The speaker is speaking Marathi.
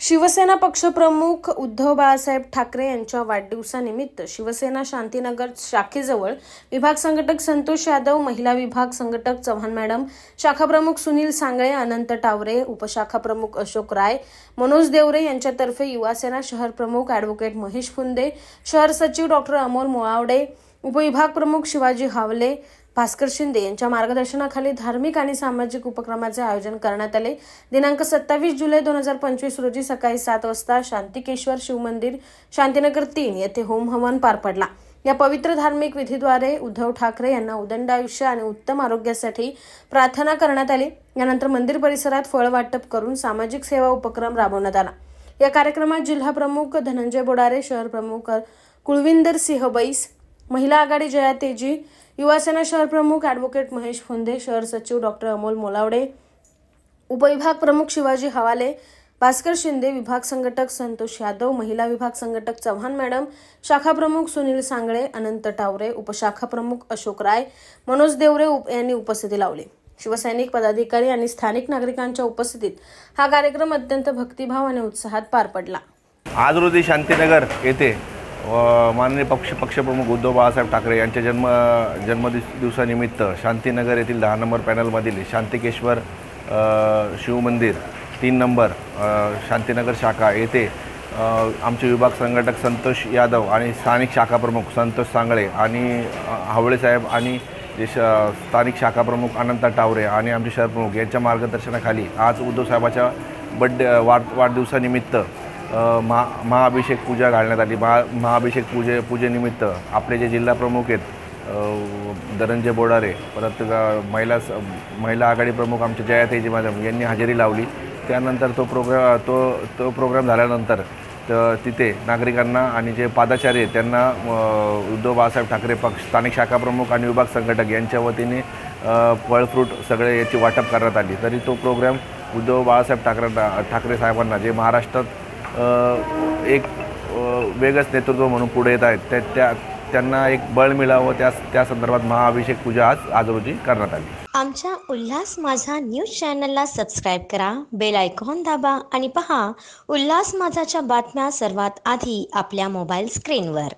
शिवसेना पक्षप्रमुख उद्धव बाळासाहेब ठाकरे यांच्या वाढदिवसानिमित्त शिवसेना शांतीनगर शाखेजवळ विभाग संघटक संतोष यादव महिला विभाग संघटक चव्हाण मॅडम शाखाप्रमुख सुनील सांगळे अनंत टावरे उपशाखा प्रमुख अशोक राय मनोज देवरे यांच्यातर्फे युवासेना शहर प्रमुख ॲडव्होकेट महेश फुंदे शहर सचिव डॉक्टर अमोल मोळावडे उपविभाग प्रमुख शिवाजी हावले भास्कर शिंदे यांच्या मार्गदर्शनाखाली धार्मिक आणि सामाजिक उपक्रमाचे आयोजन करण्यात आले. दिनांक सत्तावीस जुलै दोन हजार पंचवीस रोजी सकाळी सात वाजता शांतिकेश्वर शिवमंदिर शांतीनगर तीन येथे होम हवन पार पडला. या पवित्र धार्मिक विधीद्वारे उद्धव ठाकरे यांना उदंड आयुष्य आणि उत्तम आरोग्यासाठी प्रार्थना करण्यात आली. यानंतर मंदिर परिसरात फळ वाटप करून सामाजिक सेवा उपक्रम राबवण्यात आला. या कार्यक्रमात जिल्हा प्रमुख धनंजय बोडारे शहर प्रमुख कुलविंदर सिंह बैस महिला आघाडी जया तेजी युवासेना शहर प्रमुख ॲडव्होकेट महेश फुंदे शहर सचिव डॉक्टर अमोल मोलावडे उपविभाग प्रमुख शिवाजी हवाले भास्कर शिंदे विभाग संघटक संतोष यादव महिला विभाग संघटक चव्हाण मॅडम शाखा प्रमुख सुनील सांगळे अनंत टावरे उपशाखा प्रमुख अशोक राय मनोज देवरे उप- यांनी उपस्थिती लावली. शिवसैनिक पदाधिकारी आणि स्थानिक नागरिकांच्या उपस्थितीत हा कार्यक्रम अत्यंत भक्तिभाव आणि उत्साहात पार पडला. आज रोजी शांतीनगर येथे माननीय पक्ष पक्षप्रमुख उद्धव बाळासाहेब ठाकरे यांच्या जन्म जन्मदिस दिवसानिमित्त शांतीनगर येथील दहा नंबर पॅनलमधील शांतिकेश्वर शिवमंदिर तीन नंबर शांतीनगर शाखा येथे आमचे विभाग संघटक संतोष यादव आणि स्थानिक शाखाप्रमुख संतोष सांगळे आणि हावळेसाहेब साहेब आणि जे श स्थानिक शाखा प्रमुख अनंत टावरे आणि आमचे शहर प्रमुख यांच्या मार्गदर्शनाखाली आज उद्धव साहेबाच्या बड्डे वाढ वाढदिवसानिमित्त महा महाअभिषेक पूजा घालण्यात आली. महा महाअभिषेक पूजे पूजेनिमित्त आपले जे जिल्हा प्रमुख आहेत धनंजय बोडारे परत महिला स महिला आघाडी प्रमुख आमचे जयातेजी मॅडम यांनी हजेरी लावली. त्यानंतर तो प्रोग्राम तो तो प्रोग्राम झाल्यानंतर तर तिथे नागरिकांना आणि जे पादाचारी आहेत त्यांना उद्धव बाळासाहेब ठाकरे पक्ष स्थानिक शाखा प्रमुख आणि विभाग संघटक यांच्या वतीने फळफ्रूट सगळे याची वाटप करण्यात आली. तरी तो प्रोग्राम उद्धव बाळासाहेब ठाकरेंना ठाकरे साहेबांना जे महाराष्ट्रात एक वेगळंच नेतृत्व म्हणून पुढे येत आहेत. त्या त्या त्यांना एक बळ मिळावं त्या त्या संदर्भात महाअभिषेक पूजा आज आज रोजी करण्यात आली. आमच्या उल्हास माझा न्यूज चॅनलला सबस्क्राईब करा बेल आयकॉन दाबा आणि पहा उल्हास माझाच्या बातम्या सर्वात आधी आपल्या मोबाईल स्क्रीनवर.